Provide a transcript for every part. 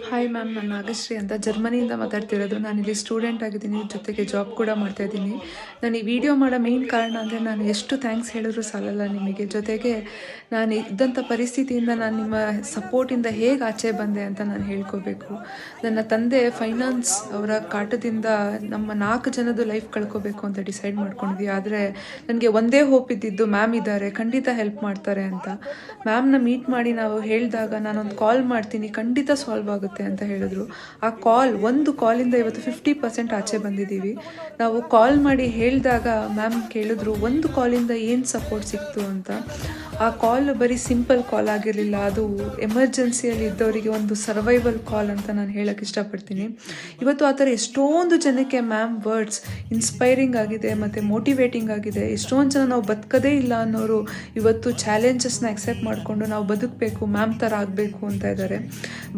Hi ma'am ನಾನು ನಾಗಶ್ರೀ ಅಂತ. ಜರ್ಮನಿಯಿಂದ ಮಾತಾಡ್ತಿರೋದು. ನಾನು ಇಲ್ಲಿ ಸ್ಟೂಡೆಂಟ್ ಆಗಿದ್ದೀನಿ. ಜೊತೆಗೆ ಜಾಬ್ ಕೂಡ ಮಾಡ್ತಾ ಇದ್ದೀನಿ. ನಾನು ಈ ವಿಡಿಯೋ ಮಾಡೋ ಮೇನ್ ಕಾರಣ ಅಂದರೆ ನಾನು ಎಷ್ಟು ಥ್ಯಾಂಕ್ಸ್ ಹೇಳಿದ್ರು ಸಾಲಲ್ಲ ನಿಮಗೆ. ಜೊತೆಗೆ ನಾನು ಇದ್ದಂಥ ಪರಿಸ್ಥಿತಿಯಿಂದ ನಾನು ನಿಮ್ಮ ಸಪೋರ್ಟಿಂದ ಹೇಗೆ ಆಚೆ ಬಂದೆ ಅಂತ ನಾನು ಹೇಳ್ಕೋಬೇಕು. ನನ್ನ ತಂದೆ ಫೈನಾನ್ಸ್ ಅವರ ಕಾಟದಿಂದ ನಮ್ಮ ನಾಲ್ಕು ಜನದ್ದು ಲೈಫ್ ಕಳ್ಕೋಬೇಕು ಅಂತ ಡಿಸೈಡ್ ಮಾಡ್ಕೊಂಡ್ವಿ ಆದರೆ ನನಗೆ ಒಂದೇ ಹೋಪ್ ಇದ್ದಿದ್ದು ಮ್ಯಾಮ್ ಇದ್ದಾರೆ. ಖಂಡಿತ ಹೆಲ್ಪ್ ಮಾಡ್ತಾರೆ ಅಂತ. ಮ್ಯಾಮ್ನ ಮೀಟ್ ಮಾಡಿ ನಾವು ಹೇಳಿದಾಗ ನಾನೊಂದು ಕಾಲ್ ಮಾಡ್ತೀನಿ. ಖಂಡಿತ ಸಾಲ್ವ್ ಆಗುತ್ತೆ. ಅಂತ ಹೇಳಿದ್ರು. ಆ ಕಾಲ್ ಒಂದು ಕಾಲಿಂದ ಇವತ್ತು ಫಿಫ್ಟಿ ಪರ್ಸೆಂಟ್ ಆಚೆ ಬಂದಿದ್ದೀವಿ. ನಾವು ಕಾಲ್ ಮಾಡಿ ಹೇಳಿದಾಗ ಮ್ಯಾಮ್ ಕೇಳಿದ್ರು, ಒಂದು ಕಾಲಿಂದ ಏನು ಸಪೋರ್ಟ್ ಸಿಕ್ತು ಅಂತ. ಆ ಕಾಲ್ ಬರೀ ಸಿಂಪಲ್ ಕಾಲ್ ಆಗಿರಲಿಲ್ಲ, ಅದು ಎಮರ್ಜೆನ್ಸಿಯಲ್ಲಿ ಇದ್ದವರಿಗೆ ಒಂದು ಸರ್ವೈವಲ್ ಕಾಲ್ ಅಂತ ನಾನು ಹೇಳೋಕ್ಕೆ ಇಷ್ಟಪಡ್ತೀನಿ. ಇವತ್ತು ಆ ಥರ ಎಷ್ಟೊಂದು ಜನಕ್ಕೆ ಮ್ಯಾಮ್ ವರ್ಡ್ಸ್ ಇನ್ಸ್ಪೈರಿಂಗ್ ಆಗಿದೆ ಮತ್ತು ಮೋಟಿವೇಟಿಂಗ್ ಆಗಿದೆ. ಎಷ್ಟೊಂದು ಜನ ನಾವು ಬದುಕದೇ ಇಲ್ಲ ಅನ್ನೋರು ಇವತ್ತು ಚಾಲೆಂಜಸ್ನ ಅಕ್ಸೆಪ್ಟ್ ಮಾಡಿಕೊಂಡು ನಾವು ಬದುಕಬೇಕು ಮ್ಯಾಮ್ ಥರ ಆಗಬೇಕು ಅಂತ ಇದ್ದಾರೆ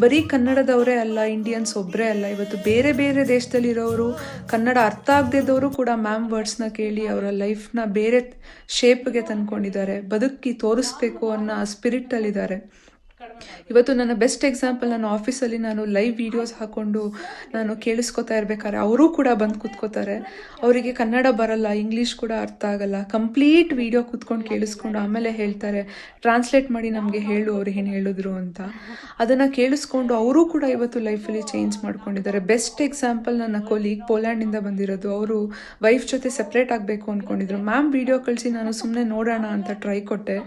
ಬರೀ ಕನ್ನಡದವರೇ ಅಲ್ಲ ಇಂಡಿಯನ್ಸ್ ಒಬ್ಬರೇ ಅಲ್ಲ. ಇವತ್ತು ಬೇರೆ ಬೇರೆ ದೇಶದಲ್ಲಿರೋರು, ಕನ್ನಡ ಅರ್ಥ ಆಗದಿದ್ದವರು ಕೂಡ ಮ್ಯಾಮ್ ವರ್ಡ್ಸ್ನ ಕೇಳಿ ಅವರ ಲೈಫ್ನ ಬೇರೆ ಶೇಪ್ಗೆ ತಂದ್ಕೊಂಡಿದ್ದಾರೆ. ಬದುಕಿ ತೋರಿಸ್ಬೇಕು ಅನ್ನೋ ಸ್ಪಿರಿಟಲ್ಲಿದ್ದಾರೆ ಇವತ್ತು ನನ್ನ ಬೆಸ್ಟ್ ಎಕ್ಸಾಂಪಲ್ ನಾನು ಆಫೀಸಲ್ಲಿ ನಾನು ಲೈವ್ ವಿಡಿಯೋಸ್ ಹಾಕೊಂಡು ನಾನು ಕೇಳಿಸ್ಕೊತಾ ಇರ್ಬೇಕಾದ್ರೆ ಅವರೂ ಕೂಡ ಬಂದು ಕೂತ್ಕೋತಾರೆ. ಅವರಿಗೆ ಕನ್ನಡ ಬರಲ್ಲ ಇಂಗ್ಲೀಷ್ ಕೂಡ ಅರ್ಥ ಆಗಲ್ಲ. ಕಂಪ್ಲೀಟ್ ವಿಡಿಯೋ ಕೂತ್ಕೊಂಡು ಕೇಳಿಸ್ಕೊಂಡು ಆಮೇಲೆ ಹೇಳ್ತಾರೆ ಟ್ರಾನ್ಸ್ಲೇಟ್ ಮಾಡಿ ನಮಗೆ ಹೇಳು, ಅವ್ರು ಏನು ಹೇಳಿದ್ರು ಅಂತ. ಅದನ್ನು ಕೇಳಿಸ್ಕೊಂಡು ಅವರೂ ಕೂಡ ಇವತ್ತು ಲೈಫಲ್ಲಿ ಚೇಂಜ್ ಮಾಡ್ಕೊಂಡಿದ್ದಾರೆ. ಬೆಸ್ಟ್ ಎಕ್ಸಾಂಪಲ್ ನನ್ನ ಕೊಲೀಗ್ ಪೋಲ್ಯಾಂಡಿಂದ ಬಂದಿರೋದು. ಅವರು ವೈಫ್ ಜೊತೆ ಸಪ್ರೇಟ್ ಆಗಬೇಕು ಅಂದ್ಕೊಂಡಿದ್ರು ಮ್ಯಾಮ್ ವಿಡಿಯೋ ಕಳಿಸಿ, ನಾನು ಸುಮ್ಮನೆ ನೋಡೋಣ ಅಂತ ಟ್ರೈ ಕೊಟ್ಟೆ.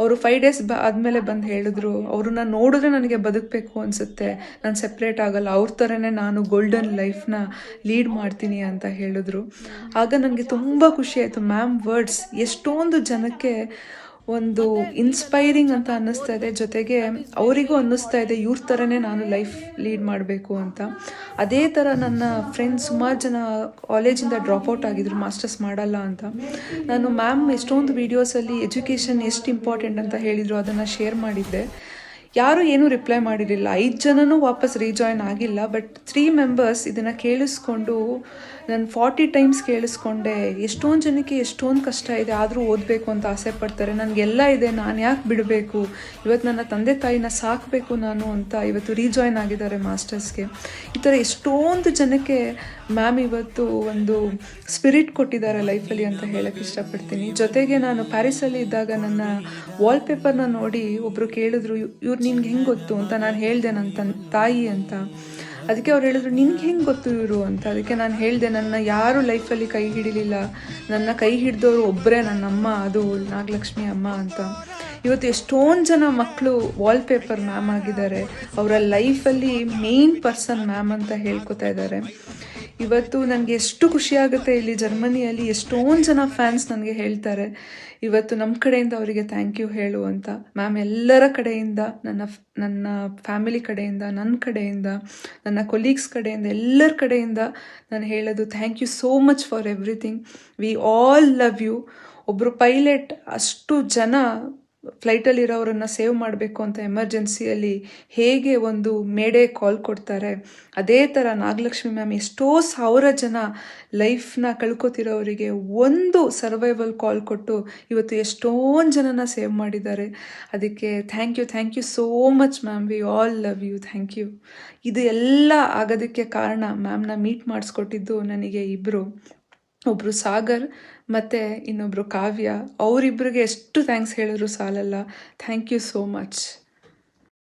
ಅವರು ಫೈವ್ ಡೇಸ್ ಬ ಆದಮೇಲೆ ಬಂದು ಹೇಳಿದ್ರು. ಅವ್ರನ್ನ ನೋಡಿದ್ರೆ ನನಗೆ ಬದುಕಬೇಕು ಅನಿಸುತ್ತೆ. ನಾನು ಸೆಪ್ರೇಟ್ ಆಗಲ್ಲ. ಅವ್ರ ಥರನೇ ನಾನು ಗೋಲ್ಡನ್ ಲೈಫ್ನ ಲೀಡ್ ಮಾಡ್ತೀನಿ ಅಂತ ಹೇಳಿದ್ರು. ಆಗ ನನಗೆ ತುಂಬ ಖುಷಿ ಆಯಿತು. ಮ್ಯಾಮ್ ವರ್ಡ್ಸ್ ಎಷ್ಟೊಂದು ಜನಕ್ಕೆ ಒಂದು ಇನ್ಸ್ಪೈರಿಂಗ್ ಅಂತ ಅನ್ನಿಸ್ತಾ ಇದೆ. ಜೊತೆಗೆ ಅವರಿಗೂ ಅನ್ನಿಸ್ತಾ ಇದೆ, ಇವ್ರ ಥರನೇ ನಾನು ಲೈಫ್ ಲೀಡ್ ಮಾಡಬೇಕು ಅಂತ. ಅದೇ ಥರ ನನ್ನ ಫ್ರೆಂಡ್ಸ್ ಸುಮಾರು ಜನ ಕಾಲೇಜಿಂದ ಡ್ರಾಪ್ಔಟ್ ಆಗಿದ್ರು ಮಾಸ್ಟರ್ಸ್ ಮಾಡಲ್ಲ ಅಂತ. ನಾನು ಮ್ಯಾಮ್ ಎಷ್ಟೊಂದು ವೀಡಿಯೋಸಲ್ಲಿ ಎಜುಕೇಷನ್ ಎಷ್ಟು ಇಂಪಾರ್ಟೆಂಟ್ ಅಂತ ಹೇಳಿದರು, ಅದನ್ನು ಶೇರ್ ಮಾಡಿದ್ದೆ. ಯಾರೂ ಏನೂ ರಿಪ್ಲೈ ಮಾಡಿರಲಿಲ್ಲ. ಐದು ಜನನೂ ವಾಪಸ್ ರೀಜಾಯ್ನ್ ಆಗಿಲ್ಲ ಬಟ್ ತ್ರೀ ಮೆಂಬರ್ಸ್ ಇದನ್ನು ಕೇಳಿಸ್ಕೊಂಡು ನಾನು ಫಾರ್ಟಿ ಟೈಮ್ಸ್ ಕೇಳಿಸ್ಕೊಂಡೆ, ಎಷ್ಟೊಂದು ಜನಕ್ಕೆ ಎಷ್ಟೊಂದು ಕಷ್ಟ ಇದೆ, ಆದರೂ ಓದಬೇಕು ಅಂತ ಆಸೆ ಪಡ್ತಾರೆ. ನನಗೆಲ್ಲ ಇದೆ, ನಾನು ಯಾಕೆ ಬಿಡಬೇಕು? ಇವತ್ತು ನನ್ನ ತಂದೆ ತಾಯಿನ ಸಾಕಬೇಕು ನಾನು ಅಂತ ಇವತ್ತು ರೀಜಾಯ್ನ್ ಆಗಿದ್ದಾರೆ ಮಾಸ್ಟರ್ಸ್ಗೆ ಈ ಥರ ಎಷ್ಟೊಂದು ಜನಕ್ಕೆ ಮ್ಯಾಮ್ ಇವತ್ತು ಒಂದು ಸ್ಪಿರಿಟ್ ಕೊಟ್ಟಿದ್ದಾರೆ ಲೈಫಲ್ಲಿ ಅಂತ ಹೇಳಕ್ಕೆ ಇಷ್ಟಪಡ್ತೀನಿ. ಜೊತೆಗೆ ನಾನು ಪ್ಯಾರಿಸಲ್ಲಿ ಇದ್ದಾಗ ನನ್ನ ವಾಲ್ಪೇಪರ್ನ ನೋಡಿ ಒಬ್ಬರು ಕೇಳಿದ್ರು, ಇವ್ರು ನಿನ್ಗೆ ಹೆಂಗೆ ಗೊತ್ತು? ಅಂತ ನಾನು ಹೇಳಿದೆ ನನ್ನ ತಾಯಿ ಅಂತ. ಅದಕ್ಕೆ ಅವ್ರು ಹೇಳಿದ್ರು, ನಿನ್ಗೆ ಹೆಂಗೆ ಗೊತ್ತು ಇವರು? ಅಂತ. ಅದಕ್ಕೆ ನಾನು ಹೇಳಿದೆ, ನನ್ನ ಯಾರು ಲೈಫಲ್ಲಿ ಕೈ ಹಿಡಿಲಿಲ್ಲ. ನನ್ನ ಕೈ ಹಿಡಿದವರು ಒಬ್ಬರೇ ನನ್ನ ಅಮ್ಮ, ಅದು ನಾಗಲಕ್ಷ್ಮಿ ಅಮ್ಮ ಅಂತ. ಇವತ್ತು ಎಷ್ಟೊಂದು ಜನ ಮಕ್ಕಳು ವಾಲ್ಪೇಪರ್ ಮ್ಯಾಮ್ ಆಗಿದ್ದಾರೆ. ಅವರ ಲೈಫಲ್ಲಿ ಮೇನ್ ಪರ್ಸನ್ ಮ್ಯಾಮ್ ಅಂತ ಹೇಳ್ಕೊತಾ ಇದ್ದಾರೆ. ಇವತ್ತು ನನಗೆ ಎಷ್ಟು ಖುಷಿಯಾಗುತ್ತೆ ಇಲ್ಲಿ ಜರ್ಮನಿಯಲ್ಲಿ ಎಷ್ಟೊಂದು ಜನ ಫ್ಯಾನ್ಸ್ ನನಗೆ ಹೇಳ್ತಾರೆ. ಇವತ್ತು ನಮ್ಮ ಕಡೆಯಿಂದ ಅವರಿಗೆ ಥ್ಯಾಂಕ್ ಯು ಹೇಳು ಅಂತ. ಮ್ಯಾಮ್ ಎಲ್ಲರ ಕಡೆಯಿಂದ, ನನ್ನ ನನ್ನ ಫ್ಯಾಮಿಲಿ ಕಡೆಯಿಂದ ನನ್ನ ಕಡೆಯಿಂದ, ನನ್ನ ಕೊಲೀಗ್ಸ್ ಕಡೆಯಿಂದ, ಎಲ್ಲರ ಕಡೆಯಿಂದ ನಾನು ಹೇಳೋದು thank you so much for everything we all love you ಒಬ್ಬರು ಪೈಲಟ್ ಅಷ್ಟು ಜನ ಫ್ಲೈಟಲ್ಲಿರೋರನ್ನು ಸೇವ್ ಮಾಡಬೇಕು ಅಂತ ಎಮರ್ಜೆನ್ಸಿಯಲ್ಲಿ ಹೇಗೆ ಒಂದು ಮೇಡೆ ಕಾಲ್ ಕೊಡ್ತಾರೆ. ಅದೇ ಥರ ನಾಗಲಕ್ಷ್ಮಿ ಮ್ಯಾಮ್ ಎಷ್ಟೋ ಸಾವಿರ ಜನ ಲೈಫ್ನ ಕಳ್ಕೊತಿರೋರಿಗೆ ಒಂದು ಸರ್ವೈವಲ್ ಕಾಲ್ ಕೊಟ್ಟು ಇವತ್ತು ಎಷ್ಟೊಂದು ಜನನ ಸೇವ್ ಮಾಡಿದ್ದಾರೆ. ಅದಕ್ಕೆ thank you thank you so much ma'am. We all love you, thank you. ಇದು ಎಲ್ಲ ಆಗೋದಕ್ಕೆ ಕಾರಣ ಮ್ಯಾಮ್ನ ಮೀಟ್ ಮಾಡಿಸ್ಕೊಟ್ಟಿದ್ದು ನನಗೆ ಇಬ್ಬರು ಒಬ್ಬರು ಸಾಗರ್ ಮತ್ತು ಇನ್ನೊಬ್ಬರು ಕಾವ್ಯ ಅವರಿಬ್ಬರಿಗೆ ಎಷ್ಟು ಥ್ಯಾಂಕ್ಸ್ ಹೇಳಿದ್ರು ಸಾಲಲ್ಲ. Thank you so much